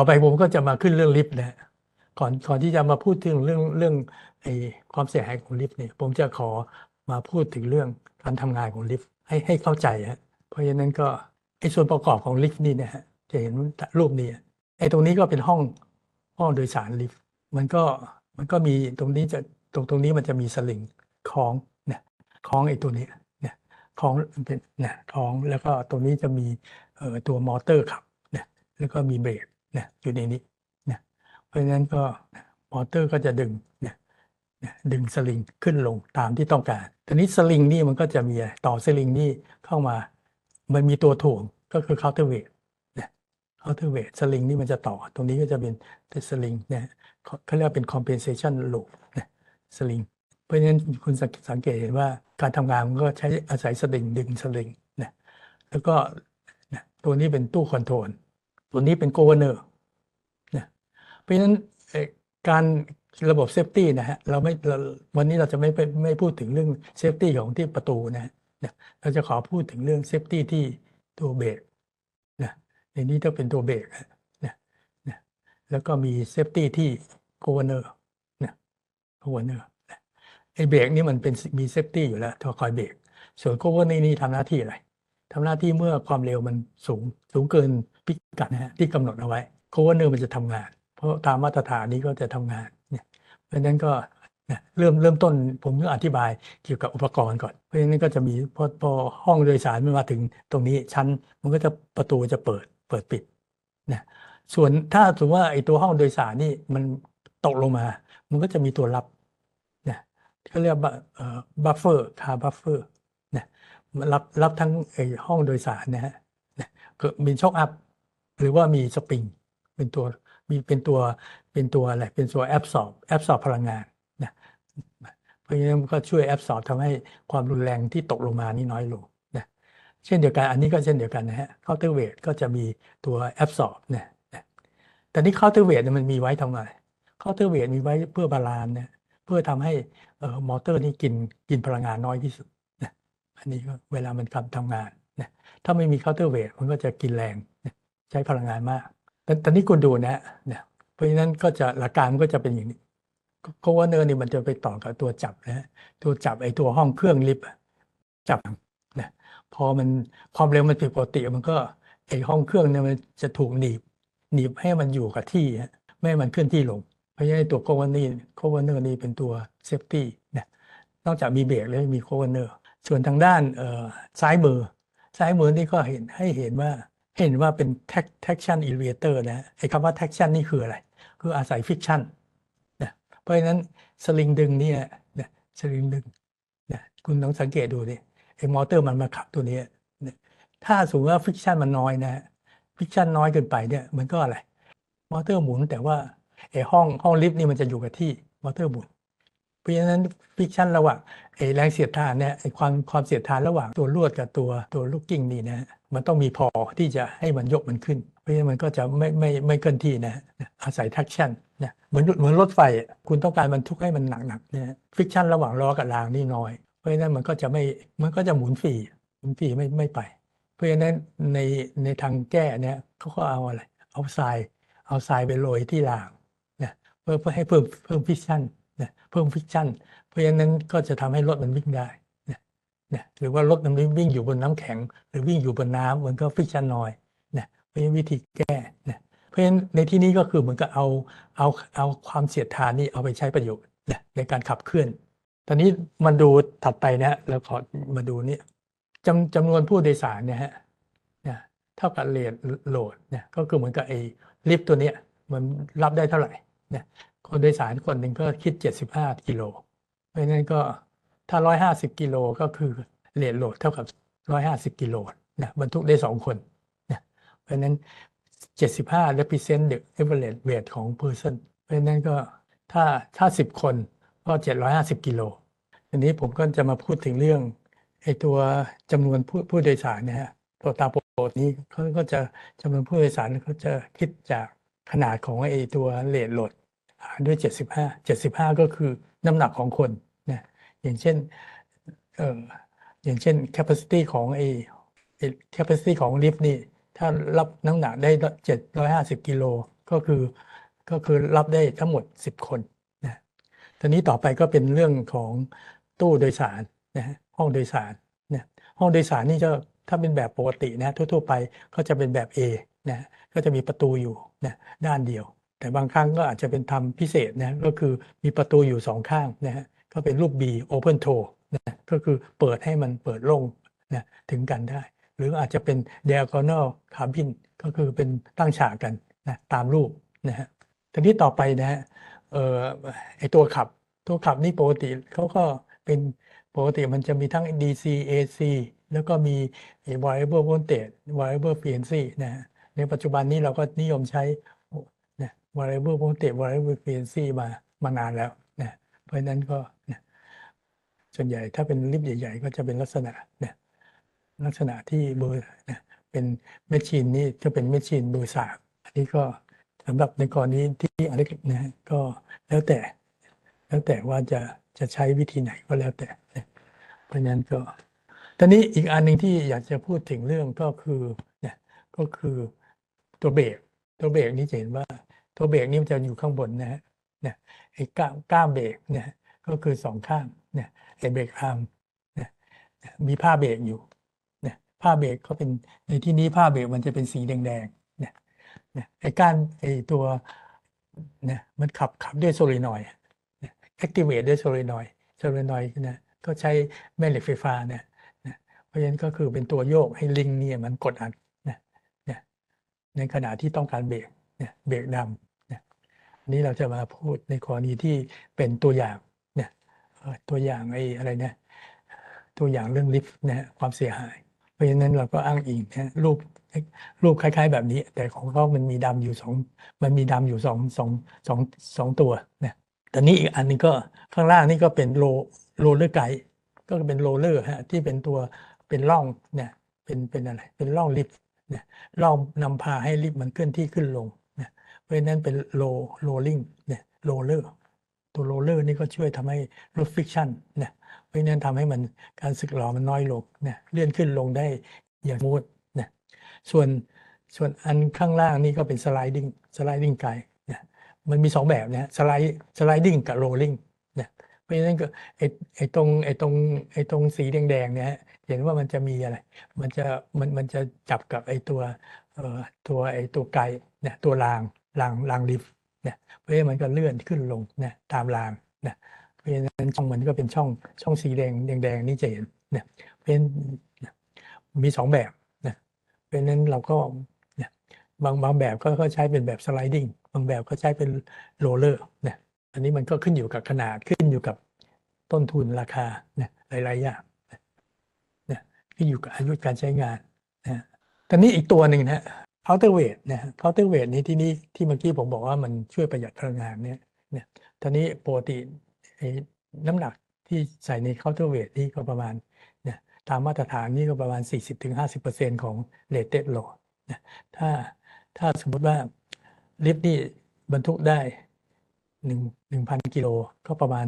ต่อไปผมก็จะมาขึ้นเรื่องลิฟต์นะก่อนก่อนที่จะมาพูดถึงเรื่องเรื่องไอ้ความเสียหายของลิฟต์เนี่ยผมจะขอมาพูดถึงเรื่องการทำงานของลิฟต์ให้ให้เข้าใจฮะเพราะฉะนั้นก็ไอ้ส่วนประกอบของลิฟต์นี่นะฮะจะเห็นรูปนี้ไอ้ตรงนี้ก็เป็นห้องห้องโดยสารลิฟต์มันก็มันก็มีตรงนี้จะตรงตรงนี้มันจะมีสลิงคล้องเนี่ยคล้องไอ้ตัวนี้เนี่ยคล้องเป็นเนี่ยคล้องแล้วก็ตรงนี้จะมีเอ่อตัวมอเตอร์ขับเนี่ยแล้วก็มีเบรก นี่ยอยู่ในนี้เนี่ยเพราะฉะนั้นก็มอเตอร์ก็จะดึงนี่ยเนี่ยดึงสลิงขึ้นลงตามที่ต้องการทีนี้สลิงนี่มันก็จะมีอะไรต่อสลิงนี่เข้ามา มันมีตัวถ่วงก็คือเคาน์เตอร์เวทเนี่ยเคาน์เตอร์เวทสลิงนี่มันจะต่อ ตรงนี้ก็จะเป็นเป็นสลิงนี่ยเขาเรียกว่าเป็น compensation loop นี่ยสลิงเพราะฉะนั้นคุณสังเกตเห็นว่าการทำงานมันก็ใช้อาศัยสลิงดึงสลิงนะแล้วก็ตัวนี้เป็นตู้คอนโทรล ตัวนี้เป็นโกเวอร์เนอร์นะเพราะฉะนั้นการระบบเซฟตี้นะฮะเราไม่วันนี้เราจะไม่ไปไม่พูดถึงเรื่องเซฟตี้ของที่ประตูนะฮะนะเราจะขอพูดถึงเรื่องเซฟตี้ที่ตัวเบรกนะในนี้ต้องเป็นตัวเบรกนะนะแล้วก็มีเซฟตี้ที่โกเวเนอร์นะโกเวเนอร์ไอ้เบรกนี่มันเป็นมีเซฟตี้อยู่แล้วตัวคอยเบรกส่วนโคเวอร์นี่ทำหน้าที่อะไรทำหน้าที่เมื่อความเร็วมันสูงสูงเกิน พิกัดนะฮะที่กำหนดเอาไว้โคเวอร์เนอร์มันจะทำงาน เพราะตามมาตรฐานนี้ก็จะทำงานเนี่ยเพราะฉะนั้นก็เนี่ยเริ่มเริ่มต้นผมก็อธิบายเกี่ยวกับอุปกรณ์ก่อน เพราะฉะนั้นก็จะมีพอพอห้องโดยสารมันมาถึงตรงนี้ชั้นมันก็จะประตูจะเปิดเปิดปิดนะส่วนถ้าสมมติว่าไอ้ตัวห้องโดยสารนี่มันตกลงมา มันก็จะมีตัวรับเนี่ยเขาเรียกบัฟเฟอร์คาบัฟเฟอร์เนี่ยมันรับรับทั้งไอ้ห้องโดยสารนะฮะเนี่ยก็มีช็อคอัพ หรือว่ามีสปริงเป็นตัวมีเป็นตัวเป็นตัวอะไรเป็นตัวแอบสอบแอบสอบพลังงานนะเพราะฉะนั้นมันก็ช่วยแอบสอบทำให้ความรุนแรงที่ตกลงมานี่น้อยลงนะเช่นเดียวกันอันนี้ก็เช่นเดียวกันนะฮะเคาน์เตอร์เวทก็จะมีตัวแอบสอบเนี่ยนะแต่นี่เคาน์เตอร์เวทมันมีไว้ทำไมเคาน์เตอร์เวทมีไว้เพื่อบาลานซ์เนี่ยเพื่อทำให้มอเตอร์นี่กินกินพลังงานน้อยที่สุดนะอันนี้ก็เวลามันทำทำงานนะถ้าไม่มีเคาน์เตอร์เวทมันก็จะกินแรงนะ ใช้พลังงานมาก แต่ตอนนี้คุณดูนะเนี่ยเพราะฉะนั้นก็จะหลักการมันก็จะเป็นอย่างนี้โคเวอร์เนอร์นี่มันจะไปต่อกับตัวจับนะตัวจับไอ้ตัวห้องเครื่องลิฟต์จับนะพอมันความเร็วมันผิดปกติมันก็ไอ้ห้องเครื่องเนี่ยมันจะถูกหนีบ หนีบให้มันอยู่กับที่ไม่ให้มันเคลื่อนที่ลง เพราะฉะนั้นตัวโคเวอร์โคเวอร์เนอร์นี่เป็นตัวเซฟตี้นะนอกจากมีเบรกแล้วมีโคเวอร์เนอร์ส่วนทางด้านซ้ายมือซ้ายมือนี่ก็เห็นให้เห็นว่า เห็นว่าเป็น trac- traction elevator นะไอ้คำว่า traction นี่คืออะไร คืออาศัย friction นะเพราะฉะนั้นสลิงดึงเนี่ยนะสลิงดึงนะคุณลองสังเกตดูดิไอ้มอเตอร์มันมาขับตัวนี้นะถ้าสมมติว่า friction มันน้อยนะ friction น้อยเกินไปเนี่ยมันก็อะไร มอเตอร์หมุนแต่ว่าไอ้ห้องห้องลิฟต์นี่มันจะอยู่กับที่มอเตอร์หมุน ราะฉะนั้นฟิกชันระหว่างไอ้แรงเสียดทานเนี่ยไอ้ความความเสียดทานระหว่างตัวลวดกับตัวตัวลูกกิ้งนี่นะมันต้องมีพอที่จะให้มันยกมันขึ้น เพราะฉะนั้นมันก็จะไม่ไม่ไม่เคลื่อนที่นะอาศัยทักชันนะเหมือนเหมือนรถไฟคุณต้องการบรรทุกให้มันหนักๆเนี่ยฟิกชันระหว่างล้อกับรางนี่น้อย เพราะฉะนั้นมันก็จะไม่มันก็จะหมุนฟรีหมุนฟรีไม่ไม่ไป เพราะฉะนั้นในในทางแก้เนี่ยเขาก็เอาอะไรเอาทรายเอาทรายไปโรยที่รางนะเพื่อเพื่อให้เพิ่มเพิ่มฟิกชัน นะเพิ่มฟิกชันเพราะฉะนั้นก็จะทำให้รถมันวิ่งได้นะนะหรือว่ารถมันวิ่งอยู่บนน้ำแข็ง หรือวิ่งอยู่บนน้ำมันก็ฟิกชันน้อยนะเพราะฉะนั้นวิธีแก้นะเพราะฉะนั้นในที่นี้ก็คือเหมือนกับเอาเอาเอาความเสียดทานนี่เอาไปใช้ประโยชน์นะในการขับเคลื่อน ตอนนี้มันดูถัดไปนะฮะเราขอมาดูนี่จำจำนวนผู้โดยสารเนี่ยฮะนะเท่ากับเรทโหลดนี่ยก็คือเหมือนกับไอ้ลิฟต์ตัวเนี้ยมันรับได้เท่าไหร่นี่ย คนโดยสารคนหนึ่งก็คิด 75 กิโล เพราะฉะนั้นก็ถ้า 150 กิโลก็คือเรทโหลดเท่ากับ 150 กิโลนะบรรทุกได้ 2 คนนะเพราะนั้น 75 represent the average weight ของ person เพราะนั้นก็ถ้าถ้า 10 คนก็ 750 กิโลทีนี้ผมก็จะมาพูดถึงเรื่องไอ้ตัวจำนวนผู้ผู้โดยสารนี่ยฮะตัวตามโปรโนี้เขาก็จะจำนวนผู้โดยสารเขาจะคิดจากขนาดของไอ้ตัวเลทโหลด หารด้วย 75 75 ก็คือน้ำหนักของคนนะอย่างเช่นเอ่ออย่างเช่น capacity ของไอ้ capacity ของลิฟต์นี่ถ้ารับน้ำหนักได้ 750 กิโลก็คือก็คือรับได้ทั้งหมด 10 คนนะทีนี้ต่อไปก็เป็นเรื่องของตู้โดยสารนะฮะห้องโดยสารนะห้องโดยสารนี่จะถ้าเป็นแบบปกตินะทั่วๆไปก็จะเป็นแบบ A นะก็จะมีประตูอยู่นะด้านเดียว แต่บางครั้งก็อาจจะเป็นทำพิเศษนะก็คือมีประตูอยู่สองข้างนะฮะก็เป็นรูป B Open Toe นะก็คือเปิดให้มันเปิดลงนะถึงกันได้ หรืออาจจะเป็น diagonal cabin ก็คือเป็นตั้งฉากกันนะตามรูปนะฮะทีนี้ต่อไปนะฮะเอ่อไอตัวขับ ตัวขับนี่ปกติเขาก็เป็นปกติมันจะมีทั้ง DC AC แล้วก็มีไอ้ variable voltage variable frequency นะฮะในปัจจุบันนี้เราก็นิยมใช้ นะ variable voltage variable frequency มามานานแล้วนะเพราะฉะนั้นก็นะส่วนใหญ่ถ้าเป็นลิฟต์ใหญ่ ๆ ก็จะเป็นลักษณะนะลักษณะที่เบอร์นะเป็นแมชชีนนี่จะเป็นแมชชีนเบอร์สามอันนี้ก็สำหรับในกรณีที่อันเล็กนะก็แล้วแต่ แล้วแต่ว่าจะจะใช้วิธีไหนก็แล้วแต่นะเพราะฉะนั้นก็ตอนนี้อีกอันหนึ่งที่อยากจะพูดถึงเรื่องก็คือเนี่ยก็คือตัวเบรกตัวเบรกนี่จะเห็นว่า ตัวเบรกนี่มันจะอยู่ข้างบนนะฮะเนี่ยไอ้ก้ามก้ามเบรกเนี่ยก็คือสองข้างเนี่ยไอ้เบรกอาร์มนี่ยมีผ้าเบรกอยู่เนี่ยผ้าเบรกก็เป็นในที่นี้ผ้าเบรกมันจะเป็นสีแดงๆเนี่ยเนี่ยไอ้ก้านไอ้ตัวเนี่ยมันขับขับด้วยโซลินอยด์ activate ด้วยโซลินอยโซลินอยนะก็ใช้แม่เหล็กไฟฟ้าเนี่ยนะเพราะฉะนั้นก็คือเป็นตัวโยกให้ลิงเนี่ยมันกดอัดนะนะในขณะที่ต้องการเบรกเนี่ยเบรกดำ นี้เราจะมาพูดในกรณีที่เป็นตัวอย่างเนี่ยตัวอย่างไอ้อะไรเนี่ยตัวอย่างเรื่องลิฟต์นะฮะความเสียหาย เพราะฉะนั้นเราก็อ้างอิงนะรูปรูปคล้าย ๆ แบบนี้ แต่ของเขามันมีดำอยู่สองมันมีดำอยู่สองสองสองสองตัวนะแต่นี้อีกอันนึงก็ข้างล่างนี่ก็เป็นโลโรลเลอร์ไกด์ก็เป็นโรเลอร์ฮะที่เป็นตัวเป็นร่องเนี่ยเป็นเป็นอะไรเป็นร่องลิฟต์เนี่ยร่องนำพาให้ลิฟต์มันเคลื่อนที่ขึ้นลง เพราะฉะนั้นเป็นโลโรลลิงเนี่ยโรลเลอร์ตัวโรลเลอร์นี่ก็ช่วยทำให้ลดฟิกชันเนี่ยเพราะฉะนั้นทำให้มันการสึกหรอมันน้อยลงเนี่ยเลื่อนขึ้นลงได้อย่างมูทเนี่ยส่วนส่วนอันข้างล่างนี่ก็เป็นสไลดิ้งสไลดิ้งไกด์เนี่ยมันมีสองแบบนะสไลด์สไลดิ้งกับโรลลิงเนี่ยเพราะฉะนั้นก็ไอไอตรงไอตรงไอตรงสีแดงๆเนี่ยเห็นว่ามันจะมีอะไร มันจะมันมันจะจับกับไอตัวเอ่อตัวไอตัวไกด์เนี่ยตัวราง รางรางลิฟต์เนี่ยเพราะมันก็เลื่อนขึ้นลงเนี่ยตามรางเนี่ยเพราะฉะนั้นช่องมันก็เป็นช่องช่องสีแดงแดงๆนี่จะเห็นเนี่ยเพราะฉะนั้นมีสองแบบนะเพราะฉะนั้นเราก็เนี่ยบางบางแบบก็ใช้เป็นแบบสไลดิ้งบางแบบก็ใช้เป็นโรลเลอร์เนี่ยอันนี้มันก็ขึ้นอยู่กับขนาดขึ้นอยู่กับต้นทุนราคาเนี่ยหลายๆอย่างเนี่ยขึ้นอยู่กับอายุการใช้งานนะตอนนี้อีกตัวหนึ่งนะ counterweight นะ counterweight นี้ที่นี่ที่เมื่อกี้ผมบอกว่ามันช่วยประหยัดพลังงานเนี่ยเนี่ยตอนนี้ปกติไอ้น้ำหนักที่ใส่ใน counterweight นี่ก็ประมาณเนี่ยตามมาตรฐานนี่ก็ประมาณ 40-50%ของ rated load นะถ้าถ้าสมมติว่าลิฟต์นี่บรรทุกได้หนึ่งหนึ่งพันกิโลก็ประมาณ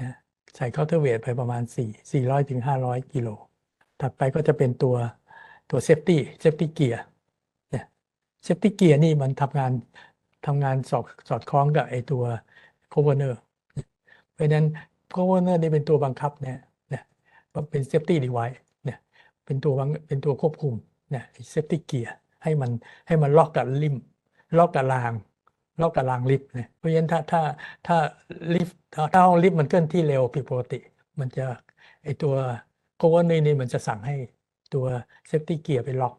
นะใส่ counterweight ไปประมาณ4 400ถึง500กิโล ถัดไปก็จะเป็นตัวตัว safety safety gear เนี่ย safety gear นี่มันทำงานทำงานสอดสอดคล้องกับไอตัว governor เพราะนั้น governor นี่เป็นตัวบังคับเนี่ยเนี่ยเป็น safety device เนี่ยเป็นตัวบังเป็นตัวควบคุมเนี่ย safety gear ให้มันให้มันล็อกกับริมล็อกกับรางล็อกกับรางลิฟต์เนี่ยเพราะฉะนั้นถ้าถ้าถ้าลิฟต์ถ้าถ้าห้องลิฟต์มันเคลื่อนที่เร็วผิดปกติ มันจะไอตัว governor นี่มันจะสั่งให้ตัว safety gear ไปล็อก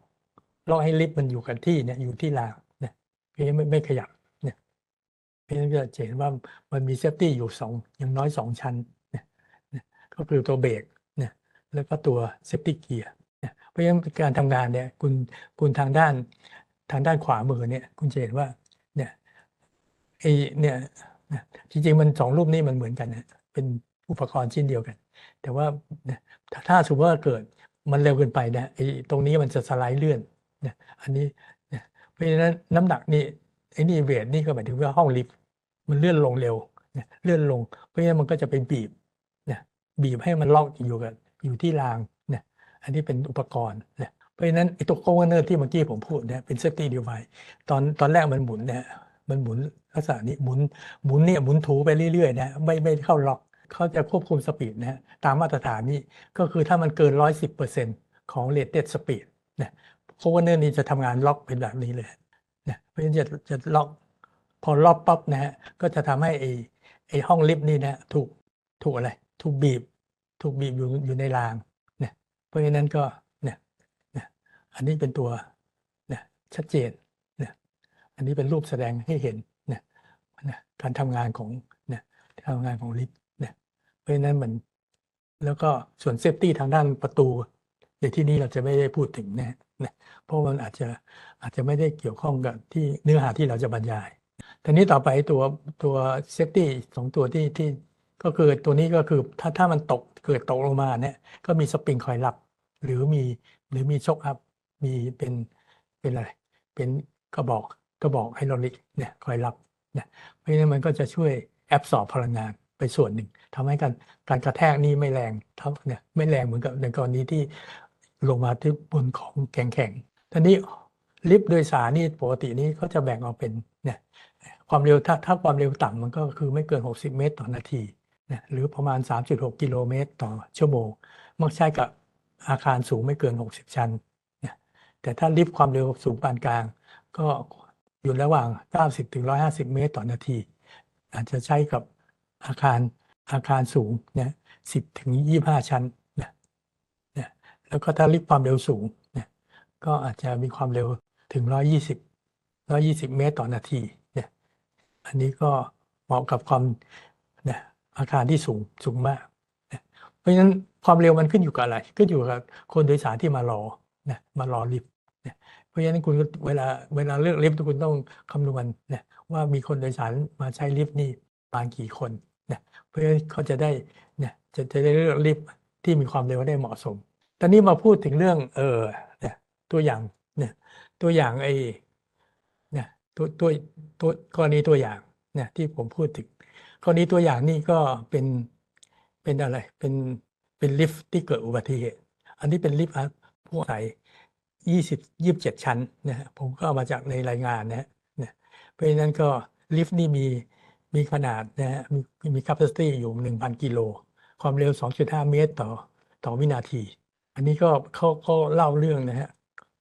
ล็อให้ลิฟต์มันอยู่กันที่เนี่ยอยู่ที่รางเนี่ยเพราะไม่ไม่ขยับเนี่ยเพราะฉะนั้นจะเห็นว่ามันมีเซฟตี้อยู่สองอย่างน้อยสองชั้นเนี่ยเนี่ยก็คือตัวเบรกเนี่ยแล้วก็ตัวเซฟตี้เกียร์เนี่ยเพราะฉะนั้นการทำงานเนี่ยคุณคุณทางด้านทางด้านขวามือเนี่ยคุณจะเห็นว่าเนี่ยไอเนี่ยนะจริงๆมันสองรูปนี้มันเหมือนกันนะเป็นอุปกรณ์ชิ้นเดียวกัน แต่ว่าเนี่ยถ้าสมมติว่าเกิดมันเร็วเกินไปนะไอ้ตรงนี้มันจะสไลด์เลื่อน อันนี้เพราะฉะนั้นน้ำหนักนี่ไอ้นี่เวทนี่ก็หมายถึงว่าห้องลิฟต์มันเลื่อนลงเร็วเนี่ยเลื่อนลง เพราะฉะนั้นมันก็จะไปบีบเนี่ยบีบให้มันล็อกอยู่กับอยู่ที่รางเนี่ยอันนี้เป็นอุปกรณ์เนี่ยเพราะฉะนั้นไอ้ตัว governor ที่เมื่อกี้ผมพูดเนี่ยเป็น safety device ตอนตอนแรกมันหมุนเนี่ยมันหมุนลักษณะนี้หมุนหมุนเนี่ยหมุนถูไปเรื่อยๆนะไม่ไม่เข้าล็อกเขาจะควบคุมสปีดนะฮะตามมาตรฐานนี้ก็คือถ้ามันเกิน 110%ของ rated speed นะ governor นี่จะทำงานล็อกเป็นแบบนี้เลยนะเพราะฉะนั้นจะจะล็อกพอล็อกปั๊บนะฮะก็จะทำให้ไอ้ไอ้ห้องลิฟต์นี่นะถูกถูกอะไร ถูกบีบ ถูกบีบอยู่อยู่ในรางเนี่ยเพราะฉะนั้นก็เนี่ยเนี่ยอันนี้เป็นตัวเนี่ยชัดเจนเนี่ยอันนี้เป็นรูปแสดงให้เห็นเนี่ยเนี่ยการทำงานของเนี่ยทำงานของลิฟต์เนี่ยเพราะฉะนั้นมันแล้วก็ส่วนเซฟตี้ทางด้านประตูในที่นี้เราจะไม่ได้พูดถึงนะ นะเพราะมันอาจจะอาจจะไม่ได้เกี่ยวข้องกับที่เนื้อหาที่เราจะบรรยายทีนี้ต่อไปตัวตัวเซฟตี้สองตัวที่ที่ก็คือตัวนี้ก็คือถ้าถ้ามันตกเกิดตกลงมาเนี่ยก็มีสปริงคอยรับหรือมีหรือมีช็อคอัพมีเป็นเป็นอะไรเป็นกระบอกกระบอกไฮดรอลิกเนี่ยคอยรับเนี่ยเพราะฉะนั้นมันก็จะช่วยแอบสอบพลังงานไปส่วนหนึ่งทำให้การการกระแทกนี่ไม่แรงเท่าเนี่ยไม่แรงเหมือนกับในกรณีที่ ลงมาที่บนของแข็งๆทีนี้ลิฟต์โดยสารนี่ปกตินี่เขาจะแบ่งออกเป็นเนี่ยความเร็วถ้าถ้าความเร็วต่ำมันก็คือไม่เกิน 60 เมตรต่อนาทีนะหรือประมาณ 3.6 กิโลเมตรต่อชั่วโมง มักใช้กับอาคารสูงไม่เกิน 60 ชั้นนะแต่ถ้าลิฟต์ความเร็วสูงปานกลาง ก็อยู่ระหว่าง 90 ถึง 150 เมตรต่อนาที อาจจะใช้กับอาคารอาคารสูงนะ10 ถึง 25 ชั้นนะน แล้วก็ถ้าลิฟต์ความเร็วสูงเนะก็อาจจะมีความเร็วถึง 120 120 เมตรต่อนาทีเนี่ยอันนี้ก็เหมาะกับความนะอาคารที่สูงสูงมากนะเพราะฉะนั้นความเร็วมันขึ้นอยู่กับอะไรขึ้นอยู่กับคนโดยสารที่มารอนะมารอลิฟต์นะเพราะฉะนั้นคุณก็เวลาเวลาเลือกลิฟต์คุณต้องคำนวณนะว่ามีคนโดยสารมาใช้ลิฟต์นี่ประมาณกี่คนนะเพื่อเขาจะได้นะจะจะได้เลือกลิฟต์ที่มีความเร็วได้เหมาะสม ตอนนี้มาพูดถึงเรื่อง เออเนี่ยตัวอย่างเนี่ยตัวอย่างไอ้เนี่ยตัวตัวตัวกรณีตัวอย่างเนี่ยที่ผมพูดถึงกรณีตัวอย่างนี่ก็เป็นเป็นอะไรเป็นเป็นลิฟต์ที่เกิดอุบัติเหตุ อันนี้เป็นลิฟต์ผู้อาศัยยี่สิบยี่สิบเจ็ดชั้นนะฮะผมก็เอามาจากในรายงานนะฮะเนี่ยเพราะฉะนั้นก็ลิฟต์นี่มีมีขนาดนะฮะมีมี capacity อยู่หนึ่งพันกิโล ความเร็ว2.5เมตรต่อต่อวินาที อันนี้ก็เขาเขาเล่าเรื่องนะฮะ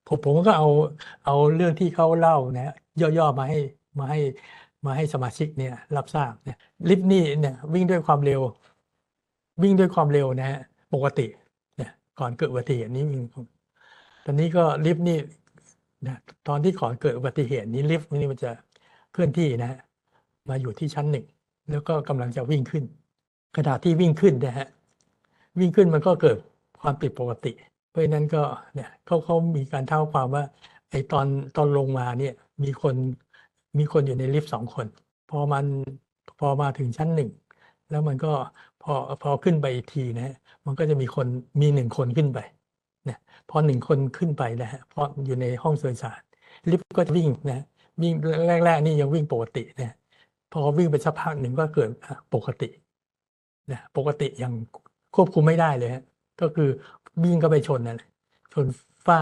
ผมผมก็เอาเอาเรื่องที่เขาเล่านะฮะย่อๆมาให้มาให้มาให้สมาชิกเนี่ย รับทราบเนี่ยลิฟต์นี่เนี่ย วิ่งด้วยความเร็ว วิ่งด้วยความเร็วนะฮะปกติเนี่ยก่อนเกิดอุบัติเหตุนี้วิ่งตอนนี้ก็ลิฟต์นี่นะตอนที่ก่อนเกิดอุบัติเหตุนี้ลิฟต์นี่มันจะเคลื่อนที่นะฮะมาอยู่ที่ชั้นหนึ่งแล้วก็กำลังจะวิ่งขึ้นขณะที่วิ่งขึ้นนะฮะวิ่งขึ้นมันก็เกิด ความผิดปกติ เพราะนั้นก็เนี่ยเขาเขามีการเท่าความว่าไอ้ตอนตอนลงมาเนี่ยมีคนมีคนอยู่ในลิฟต์สองคน พอมันพอมาถึงชั้นหนึ่งแล้วมันก็พอพอขึ้นไปอีกทีนะฮะมันก็จะมีคนมีหนึ่งคนขึ้นไปเนี่ยพอหนึ่งคนขึ้นไปนะฮะพราะอยู่ในห้องโดยสารลิฟต์ก็จะวิ่งนะวิ่งแรก ๆ นี่ยังวิ่งปกตินะพอวิ่งไปสักพักหนึ่งก็เกิดปกตินะปกติยังควบคุมไม่ได้เลยฮะ ก็คือวิ่งก็ไปชนนั่นแหละชนฝ้า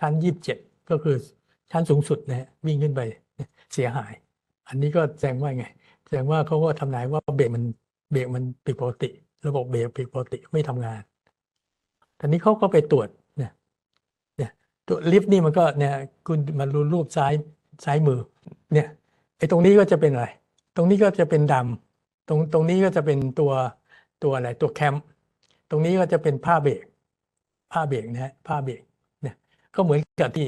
ชั้นยี่สิบเจ็ดก็คือชั้นสูงสุดนะฮะวิ่งขึ้นไปเสียหาย อันนี้ก็แสดงว่าไง แสดงว่าเขาก็ทำนายว่าเบรกมันเบรกมันผิดปกติ ระบบเบรกผิดปกติไม่ทำงานทีนี้เขาก็ไปตรวจเนี่ยเนี่ยตัวลิฟต์นี่มันก็เนี่ยคุณมารูรูปซ้ายซ้ายมือ เนี่ยไอ้ตรงนี้ก็จะเป็นอะไร ตรงนี้ก็จะเป็นดำตรงตรงนี้ก็จะเป็นตัวตัวอะไรตัวแคมป์ ตรงนี้ก็จะเป็นผ้าเบรกผ้าเบรกนะฮะผ้าเบรกเนี่ยก็เหมือนกับที่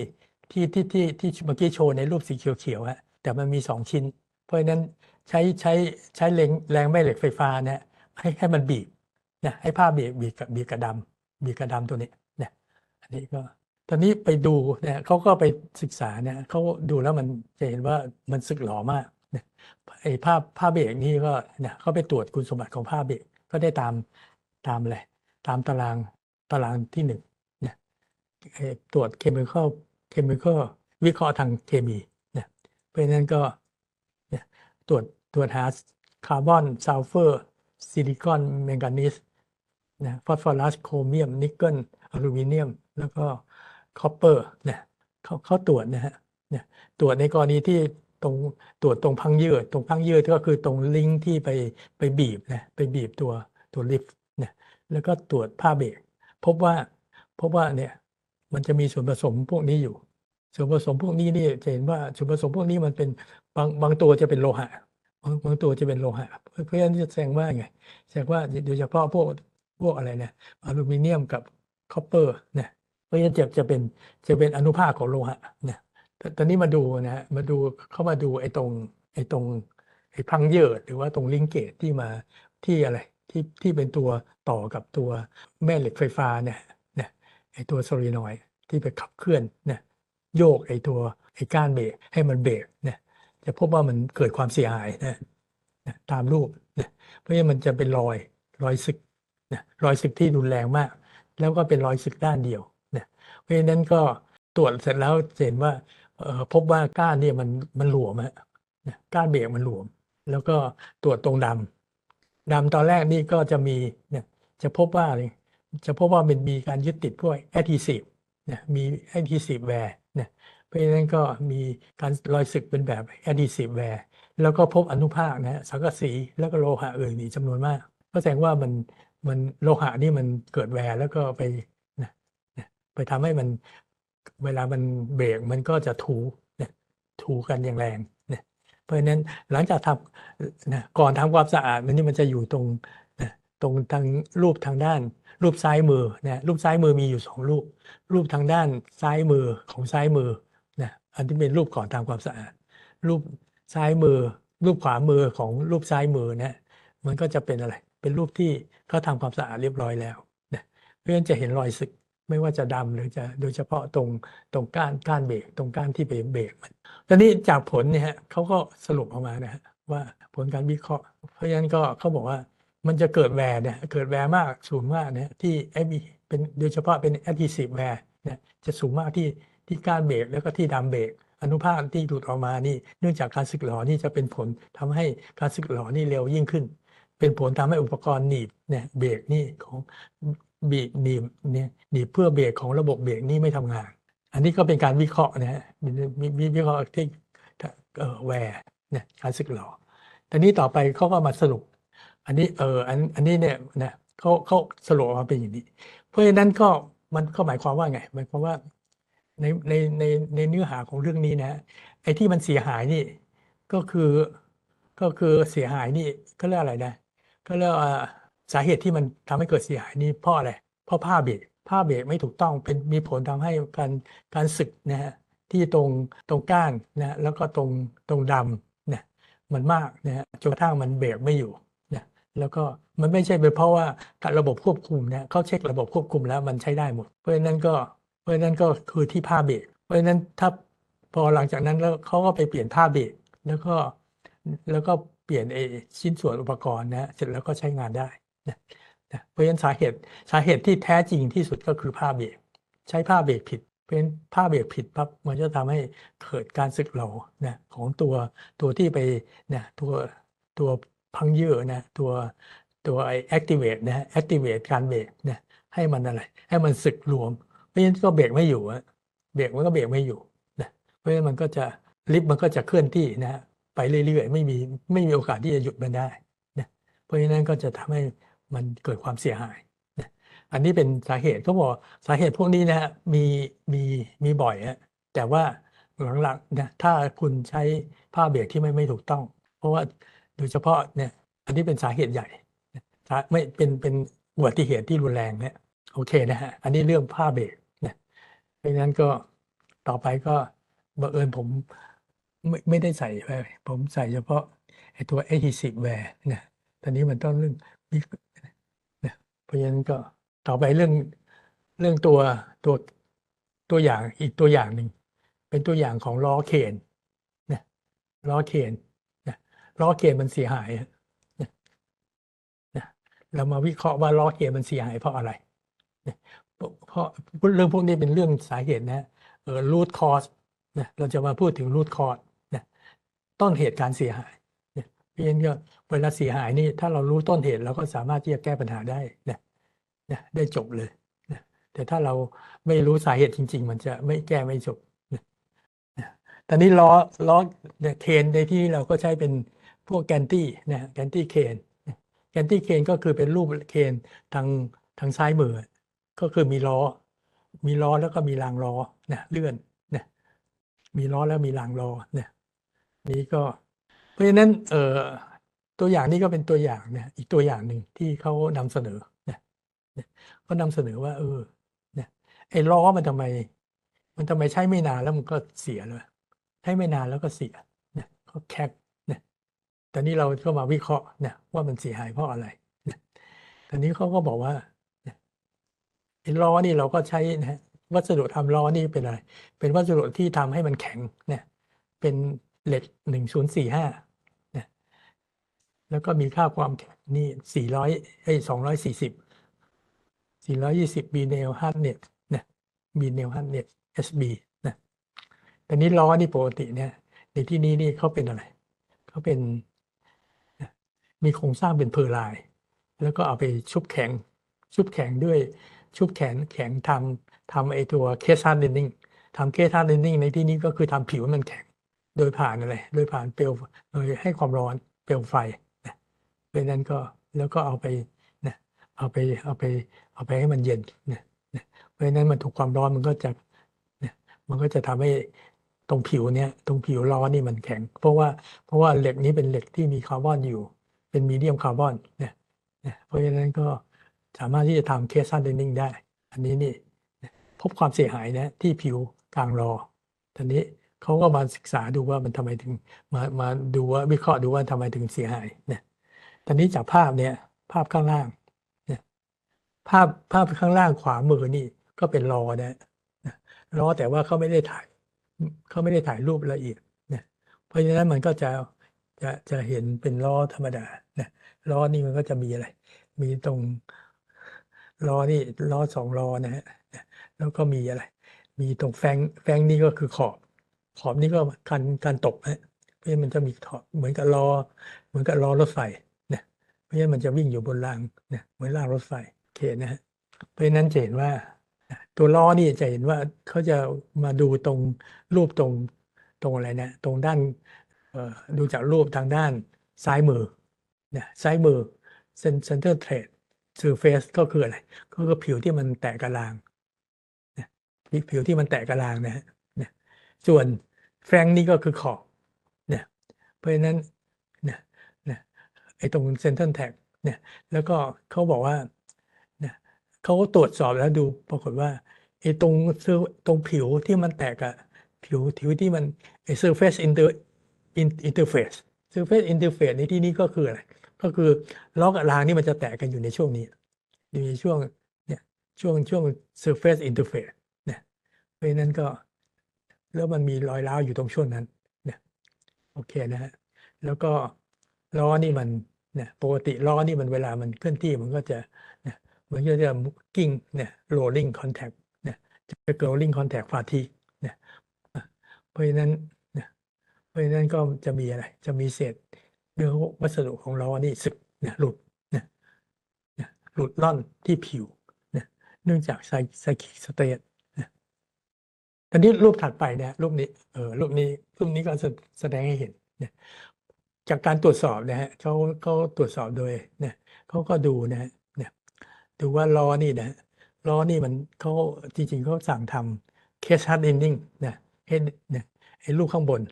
ที่ที่ที่ที่เมื่อกี้โชว์ในรูปสีเขียวๆฮะแต่มันมีสองชิ้น เพราะฉะนั้นใช้ใช้ใช้แรงแรงแม่เหล็กไฟฟ้านี่ให้ให้มันบีบเนี่ยให้ผ้าเบรกบีบกับบีบกระดำบีบกระดำตัวนี้เนี่ยอันนี้ก็ตอนนี้ไปดูเนี่ยเขาก็ไปศึกษาเนี่ยเขาดูแล้วมันจะเห็นว่ามันสึกหลอมากเนี่ยไอ้ผ้าผ้าเบรกนี่ก็เนี่ยเขาไปตรวจคุณสมบัติของผ้าเบรกก็ได้ตาม ตามอะไรตามตารางตารางที่หนึ่งเนี่ยตรวจเคมีคอลเคมีคอลวิเคราะห์ทางเคมีเนี่ยเพราะฉะนั้นก็เนี่ยตรวจตรวจหาคาร์บอนซัลเฟอร์ซิลิคอนแมงกานีสนะฟอสฟอรัสโครเมียม นิกเกิลอลูมิเนียม แล้วก็คอปเปอร์เนี่ยเขาเขาตรวจนะฮะเนี่ยตรวจในกรณีที่ตรงตรวจตรงพังยืดตรงพังยืดก็คือตรงลิงก์ที่ไปไปบีบนะไปบีบตัวตัวลิฟต์ นี่ยแล้วก็ตรวจผ้าเบรกพบว่าพบว่าเนี่ยมันจะมีส่วนผสมพวกนี้อยู่ ส่วนผสมพวกนี้นี่จะเห็นว่าส่วนผสมพวกนี้มันเป็นบางบางตัวจะเป็นโลหะบางบางตัวจะเป็นโลหะ เพราะฉะนั้นจะแสดงว่าไงแสดงว่าโดยเฉพาะพวกพวกอะไรเนี่ยอลูมิเนียมกับคอปเปอร์เนี่ยเพราะฉะนั้นจะจะเป็นจะเป็นอนุภาคของโลหะเนี่ยตอนนี้มาดูนะฮะมาดูเข้ามาดูไอ้ตรงไอ้ตรงไอ้พังเยิดหรือว่าตรงลิงเกตที่มาที่อะไร ที่ที่เป็นตัวต่อกับตัวแม่เหล็กไฟฟ้าเนี่ยเนี่ยไอตัวโซลีนอยที่ไปขับเคลื่อนเนี่ยโยกไอตัวไอก้านเบรกให้มันเบรกเนี่ยจะพบว่ามันเกิดความเสียหายนะนะตามรูปนะเพราะฉะนั้นมันจะเป็นรอยรอยสึกนะรอยสึกที่รุนแรงมาก แล้วก็เป็นรอยสึกด้านเดียวนะเพราะฉะนั้นก็ตรวจเสร็จแล้วเห็นว่าพบว่าก้านเนี่ยมันมันหลวมฮะนะก้านเบรกมันหลวม แล้วก็ตรวจตรงดำ ดำตอนแรกนี่ก็จะมีเนี่ยจะพบว่าจะพบว่ามันมีการยึดติดพวกแอด h ี s นะมีแอด h ี s แวร์นะเพราะฉะนั้นก็มีการรอยสึกเป็นแบบ adhesive wear แล้วก็พบอนุภาคนะฮะสังกะสีแล้วก็โลหะอื่นอีกจำนวนมาก ก็แสดงว่ามันมันโลหะนี่มันเกิดแวร์แล้วก็ไปนะนะไปทำให้มันเวลามันเบรกมันก็จะถูนะถูกันอย่างแรงนะ เพราะฉะนั้นหลังจากทำนะก่อนทำความสะอาดมันนี่มันจะอยู่ตรงนะตรงทางรูปทางด้าน รูปซ้ายมือนะรูปซ้ายมือมีอยู่สองรูป รูปทางด้านซ้ายมือของซ้ายมือนะอันที่เป็นรูปก่อนทำความสะอาด รูปซ้ายมือ รูปขวามือของรูปซ้ายมือนะมันก็จะเป็นอะไร เป็นรูปที่เขาทำความสะอาดเรียบร้อยแล้วนะเพราะฉะนั้นจะเห็นรอยสึก ไม่ว่าจะดำหรือจะโดยเฉพาะตรงตรงก้านก้านเบรกตรงก้านที่ไปเบรกมันตอนนี้จากผลเนี่ยฮะเขาก็สรุปออกมานะฮะว่าผลการวิเคราะห์ เพราะฉะนั้นก็เขาบอกว่ามันจะเกิดแวร์เนี่ยเกิดแวร์มากสูงมากเนี่ยที่ไอ้เป็นโดยเฉพาะเป็น adhesive wear เนี่ยจะสูงมากที่ที่ก้านเบรกแล้วก็ที่ดำเบรกอนุภาคที่หลุดออกมานี่เนื่องจากการสึกหรอนี่จะเป็นผลทำให้การสึกหรอนี่เร็วยิ่งขึ้น เป็นผลทำให้อุปกรณ์หนีบเนี่ยเบรกนี่ของ บีบหนีบเนี่ยหนีบเพื่อเบรกของระบบเบรกนี่ไม่ทำงาน อันนี้ก็เป็นการวิเคราะห์นะฮะมีวิเคราะห์ที่เออแวร์เนี่ยการสึกหรอแต่นี้ต่อไปเขาก็มาสรุป อันนี้เอออันอันนี้เนี่ยนะเขาเขาสรุปมาเป็นอย่างนี้ เพราะฉะนั้นก็มันก็หมายความว่าไงหมายความว่าในในในในเนื้อหาของเรื่องนี้นะไอ้ที่มันเสียหายนี่ก็คือก็คือเสียหายนี่ก็เรียกอะไรนะก็เรียกว่า สาเหตุที่มันทำให้เกิดเสียหายนี่เพราะอะไร เพราะผ้าเบรกผ้าเบรกไม่ถูกต้องเป็นมีผลทำให้การการสึกนะฮะที่ตรงตรงก้านนะแล้วก็ตรงตรงดำนี่ยมันมากนะฮะจนกระทั่งมันเบรกไม่อยู่นะแล้วก็มันไม่ใช่เป็นเพราะว่าระบบควบคุมนี่ยเขาเช็คระบบควบคุมแล้วมันใช้ได้หมด เพราะฉะนั้นก็เพราะฉะนั้นก็คือที่ผ้าเบรกเพราะฉะนั้นถ้าพอหลังจากนั้นแล้วเขาก็ไปเปลี่ยนผ้าเบรกแล้วก็แล้วก็เปลี่ยนไอ้ชิ้นส่วนอุปกรณ์นะเสร็จแล้วก็ใช้งานได้ เพราะฉะนั้นสาเหตุสาเหตุที่แท้จริงที่สุดก็คือผ้าเบรกใช้ผ้าเบรกผิด เพราะฉะนั้นผ้าเบรกผิดปั๊บมันจะทำให้เกิดการสึกหรอนะของตัวตัวที่ไปนะตัวตัวพังเยื่อนะตัวตัวไอ activate นะ activate การเบรกนะให้มันอะไร ให้มันสึกรวม เพราะฉะนั้นก็เบรกไม่อยู่อะเบรกมันก็เบรกไม่อยู่นะเพราะฉะนั้นมันก็จะลิฟต์มันก็จะเคลื่อนที่นะไปเรื่อยๆ ไม่มีไม่มีโอกาสที่จะหยุดมันได้นะเพราะฉะนั้นก็จะทำให้ มันเกิดความเสียหาย อันนี้เป็นสาเหตุเขาบอกสาเหตุพวกนี้นะฮะมีมีมีบ่อยฮะแต่ว่าหลังๆนะถ้าคุณใช้ผ้าเบรกที่ไม่ไม่ถูกต้อง เพราะว่าโดยเฉพาะเนี่ยอันนี้เป็นสาเหตุใหญ่ไม่เป็นเป็นอุบัติเหตุที่รุนแรงเนี่ยโอเคนะฮะอันนี้เรื่องผ้าเบรกนะเพราะนั้นก็ต่อไปก็บังเอิญผมไม่ไม่ได้ใส่ไปผมใส่เฉพาะไอ้ตัว adhesive wear นะตอนนี้มันต้องเรื่อง เพราะฉะนั้นก็ต่อไปเรื่องเรื่องตัวตัวตัวอย่างอีกตัวอย่างหนึ่ง เป็นตัวอย่างของล้อเคนนะล้อเคนนะล้อเคนมันเสียหายนะนะเรามาวิเคราะห์ว่าล้อเคนมันเสียหายเพราะอะไรนะเพราะเพราะเรื่องพวกนี้เป็นเรื่องสาเหตุนะเออ root cause นะเราจะมาพูดถึง root cause นะต้นเหตุการเสียหาย พราะฉะนั้นก็เวลาเสียหายนี่ถ้าเรารู้ต้นเหตุเราก็สามารถที่จะแก้ปัญหาได้นะนะได้จบเลยนะแต่ถ้าเราไม่รู้สาเหตุจริง ๆ มันจะไม่แก้ไม่จบนะนะตอนนี้ล้อล้อเนี่ยเคนในที่เราก็ใช้เป็นพวกแกนตี้นะแกนตี้เคนแกนตี้เคนก็คือเป็นรูปเคนทางทางซ้ายมือ ก็คือมีล้อ มีล้อแล้วก็มีรางล้อนะเลื่อนนะมีล้อแล้วมีรางล้อเนี่ยนี้ก็ ราะฉะนั้นเอ่อตัวอย่างนี้ก็เป็นตัวอย่างเนี่ยอีกตัวอย่างหนึ่งที่เขานำเสนอเนี่ยเขานำเสนอว่า เออเนี่ยไอ้ล้อมันทำไม มันทำไมใช้ไม่นานแล้วมันก็เสียเลยใช้ไม่นานแล้วก็เสียเนี่ยก็แคกเนี่ยตอนนี้เราก็มาวิเคราะห์เนี่ยว่ามันเสียหายเพราะอะไรเนี่ยตอนนี้เขาก็บอกว่าไอ้ล้อนี่เราก็ใช้นะวัสดุทำล้อนี่เป็นอะไร เป็นวัสดุที่ทำให้มันแข็งเนี่ยเป็นเหล็กหนึ่งศูนย์สี่ห้า แล้วก็มีค่าความแข็งนี่สี่ร้อยไอ้สองร้อยสี่สิบสี่ร้อยยี่สิบบีเนลฮัตเน็ตนี่ยบีเนลฮัตเน็ต SB นะแต่นี้ล้อนี่ปกติเนี่ยในที่นี้นี่เขาเป็นอะไรเขาเป็นนะมีโครงสร้างเป็นเพอร์ไลน์แล้วก็เอาไปชุบแข็งชุบแข็งด้วยชุบแข็งแข็งทำทำไอตัวเคสฮาร์ดเดนนิ่งทำเคสฮาร์ดเดนนิ่งในที่นี้ก็คือทำผิวให้มันแข็ง โดยผ่านอะไรโดยผ่านเปลวโดยให้ความร้อนเปลวไฟ เพราะนั้นก็แล้วก็เอาไปนะเอาไปเอาไปเอาไปให้มันเย็นนะนะเพราะฉะนั้นมันถูกความร้อนมันก็จะนะมันก็จะทำให้ตรงผิวเนี้ยตรงผิวล้อนี่มันแข็ง เพราะว่าเพราะว่าเหล็กนี้เป็นเหล็กที่มีคาร์บอนอยู่ เป็นมีเดียมคาร์บอนเนี่ยนะเพราะฉะนั้นก็สามารถที่จะทำเคสซันเดนนิ่งได้ อันนี้นี่นะพบความเสียหายนะที่ผิวกลางรอตอนนี้เขาก็มาศึกษาดูว่ามันทำไมถึงมามาดูว่าวิเคราะห์ดูว่าทำไมถึงเสียหายเนี่ย ตอนนี้จากภาพเนี่ย ภาพข้างล่างเนี่ยภาพภาพข้างล่างขวามือนี่ก็เป็นรอนะรอแต่ว่าเขาไม่ได้ถ่ายเขาไม่ได้ถ่ายรูปละเอียดเนี่ยเพราะฉะนั้นมันก็จะจะจะเห็นเป็นล้อธรรมดานะล้อนี่มันก็จะมีอะไร มีตรงล้อนี่ล้อสองล้อนะฮะแล้วก็มีอะไร มีตรงแฟงแฟงนี่ก็คือขอบ ขอบนี่ก็การการตกนะเพราะฉะนั้นมันจะมีขอบเหมือนกับล้อเหมือนกับล้อรถไฟ เพราะฉะนั้นมันจะวิ่งอยู่บนรางนะเหมือนรางรถไฟโอเคนะฮะเพราะฉะนั้นจะเห็นว่า ตัวล้อนี่จะเห็นว่าเขาจะมาดูตรงรูปตรงตรงอะไรนะตรงด้านดูจากรูปทางด้านซ้ายมือนะซ้ายมือเซนเตอร์เทรดซูเฟสก็คืออะไร ก็คือผิวที่มันแตกกระลางนะผิวที่มันแตกกระลางนะฮะนะส่วนแฟงนี่ก็คือขอบเนี่ยเพราะฉะนั้น ไอ้ตรงเซนเตอร์แท็กเนี่ยแล้วก็เขาบอกว่าเนี่ยเขาก็ตรวจสอบแล้วดูปรากฏว่าไอ้ตรงเซอร์ตรงผิวที่มันแตกอะผิวผิวที่มันไอ้ surface inter in- interface surface interface ในที่นี้ก็คืออะไรก็คือล้อกรางนี่มันจะแตกกันอยู่ในช่วงนี้ อยู่ในช่วงเนี่ยช่วงช่วง surface interface เนี่ยเพราะนั้นก็แล้วมันมีรอยร้าวอยู่ตรงช่วงนั้นเนี่ยโอเคนะฮะแล้วก็ ล้อนี่มันเนี่ยปกติล้อนี่มันเวลามันเคลื่อนที่มันก็จะเนี่ยมันก็จะกิ้งเนี่ย rolling contact เนี่ยจะเป็น rolling contact fatigue เนี่ยเพราะฉะนั้นเนี่ยเพราะฉะนั้นก็จะมีอะไร จะมีเศษเนื้อวัสดุของล้อนี่สึกเนี่ยหลุดเนี่ยเนี่ยหลุดล่อนที่ผิวเนี่ยเนื่องจากไซไซคิกสเตตเนี่ยตอนนี้รูปถัดไปเนี่ยรูปนี้เออรูปนี้รูปนี้ก็แสแสดงให้เห็นเนี่ย จากการตรวจสอบนะฮะเขาเขาตรวจสอบโดยเนี่ยเขาก็ดูนะฮะเนี่ยดูว่าล้อนี่นะล้อนี่มันเขาจริงๆเขาสั่งทำเคสฮาร์ดเอนดิ้งนะเห็นเนี่ยไอ้รูปข้างบน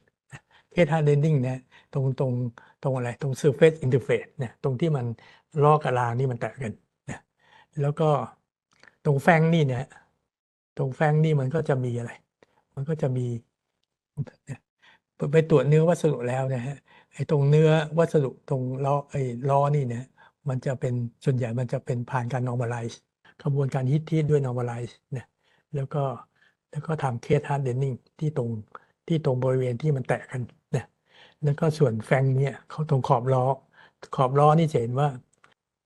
เคสฮาร์ดเอนดิ้งนี่ยตรงตรงตรงอะไรตรง surface interface เนี่ยตรงที่มันล้อกับรางนี่มันแตกกันนะแล้วก็ตรงแฟงนี่เนี่ยตรงแฟงนี่มันก็จะมีอะไร มันก็จะมีเนี่ยไปตรวจเนื้อวัสดุแล้วนะฮะ ไอ้ตรงเนื้อวัสดุตรงล้อไอ้ล้อนี่เนี่ยมันจะเป็นส่วนใหญ่มันจะเป็นผ่านการ normalize กระบวนการฮิตทีด้วย normalize เนี่ยแล้วก็แล้วก็ทำเคส hardening ที่ตรงที่ตรงบริเวณที่มันแตกกันเนี่ยแล้วก็ส่วนแฟงเนี่ยเขาตรงขอบล้อ ขอบล้อนี่จะเห็นว่า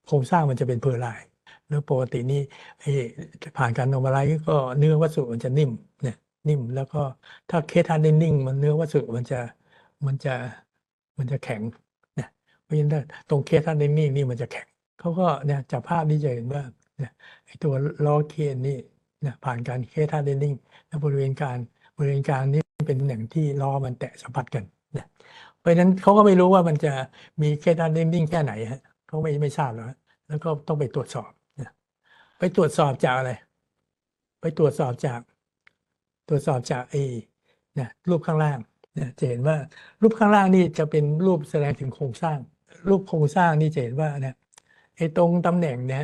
โครงสร้างมันจะเป็นเพอร์ไลน์แล้วปกตินี่ไอ้ผ่านการนอร์มาไลซ์ก็เนื้อวัสดุมันจะนิ่มเนี่ยนิ่มแล้วก็ถ้าเคสทานนิ่งมันเนื้อวัสดุมันจะมันจะ มันจะแข็งเนี่ยเพราะฉะนั้นตรงเคสท่านนิ่งๆนี่มันจะแข็งเขาก็เนี่ยจากภาพนี้จะเห็นว่าเนี่ยไอตัวล้อเคนนี่นะผ่านการเคสท่าเดนนิ่งและบริเวณการบริเวณกางนี่เป็นตำแหน่งที่ล้อมันแตะสัมผัสกันนะเพราะฉะนั้นเขาก็ไม่รู้ว่ามันจะมีเคสท่าเดนนิ่งแค่ไหนฮะเขาไม่ไม่ทราบหรอกแล้วก็ต้องไปตรวจสอบนะไปตรวจสอบจากอะไร ไปตรวจสอบจาก ตรวจสอบจากไอ้นะรูปข้างล่าง จะเห็นว่ารูปข้างล่างนี่จะเป็นรูปแสดงถึงโครงสร้าง รูปโครงสร้างนี่จะเห็นว่าเนี่ยไอ้ตรงตำแหน่งเนี่ย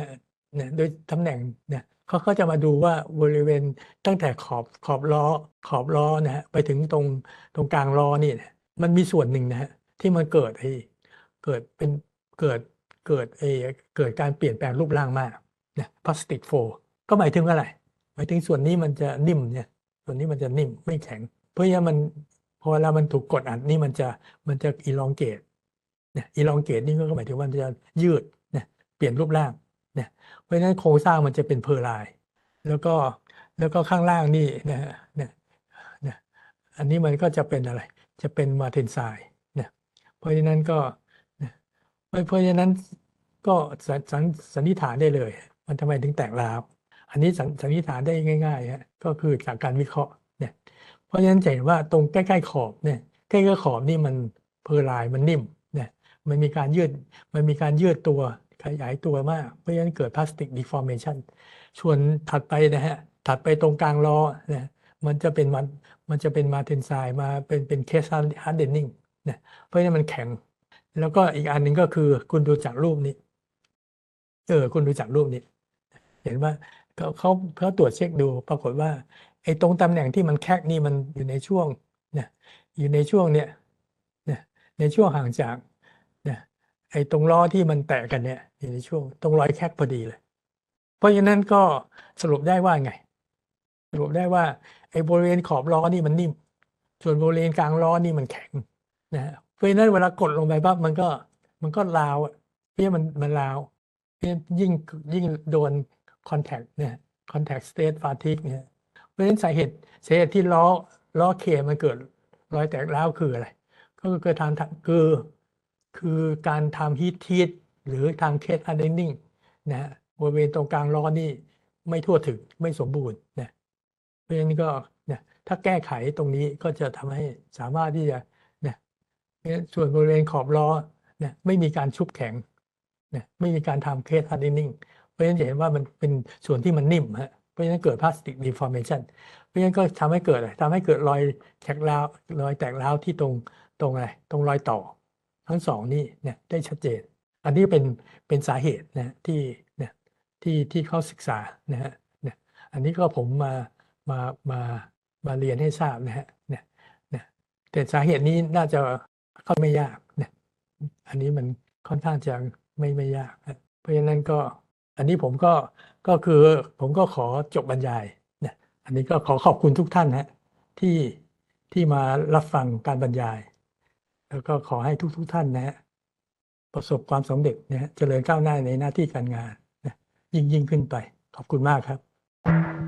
เนี่ยโดยตำแหน่งเนี่ยเขาก็จะมาดูว่าบริเวณตั้งแต่ขอบขอบล้อขอบล้อนะฮะไปถึงตรงตรงกลางล้อนี่นะมันมีส่วนหนึ่งนะฮะที่มันเกิดไอ้เกิดเป็นเกิดเกิดไอ้เกิดการเปลี่ยนแปลงรูปร่างมากนะพลาสติกโฟก็หมายถึงอะไรหมายถึงส่วนนี้มันจะนิ่มเนี่ยส่วนนี้มันจะนิ่มไม่แข็ง เพราะฉะนั้นมัน อเวลามันถูกกดอัดนี่มันจะมันจะอีลองเกตเนี่ยอีลองเกตนี่ก็หมายถึงว่ามันจะยืดเนี่ยเปลี่ยนรูปร่างเนี่ยเพราะฉะนั้นโครงสร้างมันจะเป็นเพอร์ไลน์แล้วก็แล้วก็ข้างล่างนี่นะเนี่ยเนี่ยอันนี้มันก็จะเป็นอะไร จะเป็นมาเทนไซน์เนี่ยเพราะฉะนั้นก็เนี่ยเพราะเพราะฉะนั้นก็สันสันสันนิษฐานได้เลย มันทำไมถึงแตกร้าวอันนี้สันสันนิษฐานได้ง่ายๆฮะก็คือจากการวิเคราะห์ เพราะฉะนั้นจะเห็นว่าตรงใกล้ๆขอบเนี่ยใกล้ๆขอบนี่มันเพอร์ไลน์มันนิ่มเนี่ยมันมีการยืดมันมีการยืดตัวขยายตัวมาก เพราะฉะนั้นเกิดพลาสติกดีฟอร์เมชันส่วนถัดไปนะฮะถัดไปตรงกลางล้อเนี่ยมันจะเป็นมันมันจะเป็นมาเทนไซน์มาเป็นเป็นเคสฮาร์ดเดนนิ่งเนี่ยเพราะฉะนั้นมันแข็ง แล้วก็อีกอันหนึ่งก็คือคุณดูจากรูปนี้เออคุณดูจากรูปนี้ เห็นว่าเขาเขาตรวจเช็คดูปรากฏว่า อ้ตรงตำแหน่งที่มันแคกนี่มันอยู่ในช่วงนี่ยอยู่ในช่วงเนี่ยนี่ยในช่วงห่างจากนี่ยไอ้ตรงล้อที่มันแตะกันเนี่ยอยู่ในช่วงตรงรอยแคกพอดีเลย เพราะฉะนั้นก็สรุปได้ว่าไง สรุปได้ว่าไอ้บริเวณขอบล้อนี่มันนิ่ม ส่วนบริเวณกลางล้อนี่มันแข็งนะฮะเพราะฉะนั้นเวลากดลงไปปั๊บมันก็มันก็ลาวเพราะฉะนั้นมันมันลาวยิ่งยิ่งโดน contact เนี่ย contact state fatigue เนี่ย ราะฉะนั้นสาเหตุสาเหตุที่ล้อล้อเคมันเกิดรอยแตกร้าวคืออะไร ก็คือเกิดทางคือคือการทำ heat treat หรือทาง case hardening นะฮะบริเวณตรงกลางล้อนี่ไม่ทั่วถึงไม่สมบูรณ์นะเพราะฉะนั้นก็นี่ยถ้าแก้ไขตรงนี้ก็จะทำให้สามารถที่จะนี่ยส่วนบริเวณขอบล้อนี่ยไม่มีการชุบแข็งนี่ยไม่มีการทำเคส hardening เพราะฉะนั้นจะเห็นว่ามันเป็นส่วนที่มันนิ่มฮะ ราะฉะนั้นเกิดพลาสติก deformation เพราะฉะนั้นก็ทำให้เกิดอะไรทำให้เกิดรอยแตกร้าวรอยแตกร้าวที่ตรงตรงอะไรตรงรอยต่อ ทั้งสองนี่เนี่ยได้ชัดเจน อันนี้เป็นเป็นสาเหตุนะที่เนี่ยที่ที่เขาศึกษานะฮะเนี่ยอันนี้ก็ผมมามามามาเรียนให้ทราบนะฮะเนี่ยเนี่ยแต่สาเหตุนี้น่าจะเข้าไม่ยากเนี่ยอันนี้มันค่อนข้างจะไม่ไม่ยาก เพราะฉะนั้นก็ อันนี้ผมก็ก็คือผมก็ขอจบบรรยายเนี่ยอันนี้ก็ขอขอบคุณทุกท่านฮะที่ที่มารับฟังการบรรยาย แล้วก็ขอให้ทุกๆท่านนะฮะประสบความสำเร็จนะฮะเจริญก้าวหน้าในหน้าที่การงานนะยิ่งยิ่งขึ้นไป ขอบคุณมากครับ